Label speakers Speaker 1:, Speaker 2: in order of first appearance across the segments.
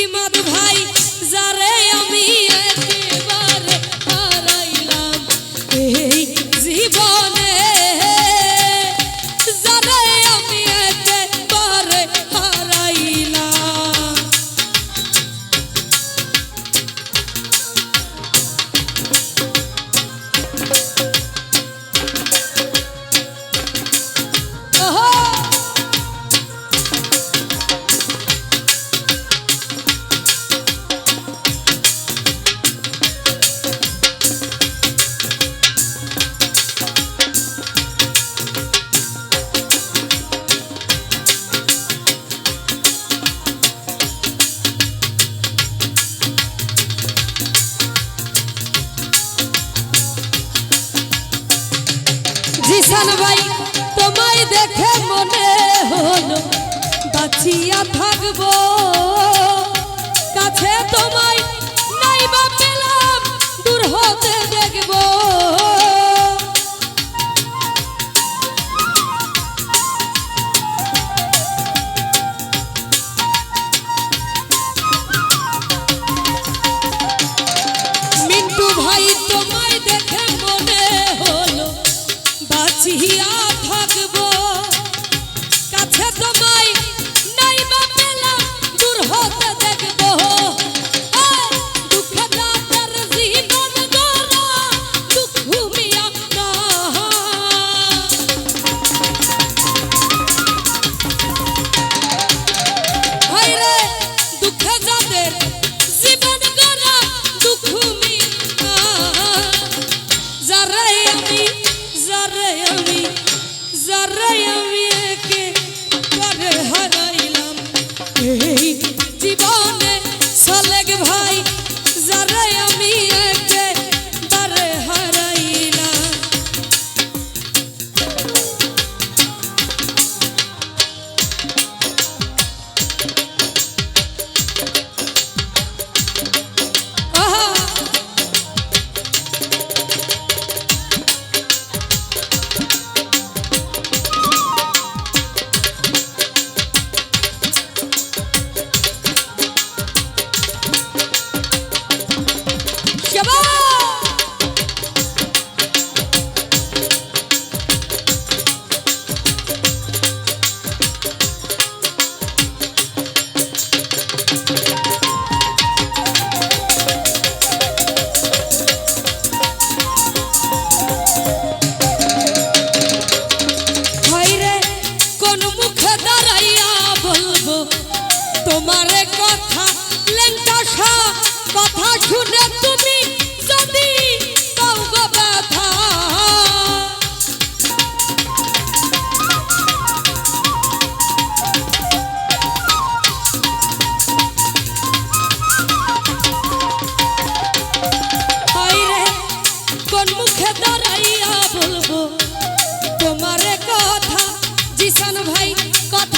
Speaker 1: ইমাদ ভাই যারে আমি হলো, বাঁচিয়া থাকব। কাছে তোমায় নাই বা পেলাম, দূর হতে দেখব। মিন্টু ভাই, তোমায় দেখে মনে হলো, বাঁচিয়া Got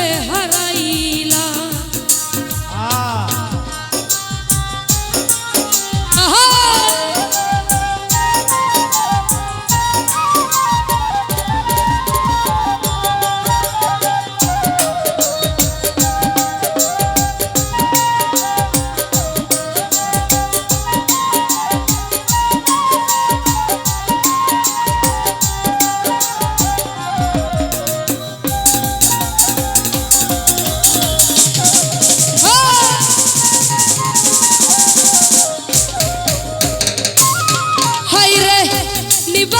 Speaker 1: where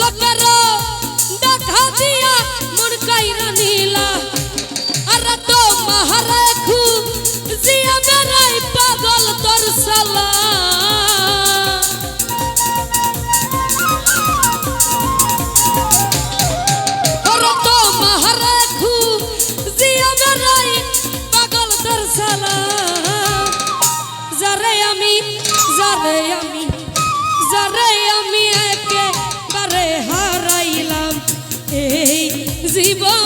Speaker 1: লোকের দেখা দিয়া মন কাইরা নিলা আর তো মহারায় খুব জিয়া বেড়াই পাগল তোর সালা যারে আমি যারে আমি See Zibon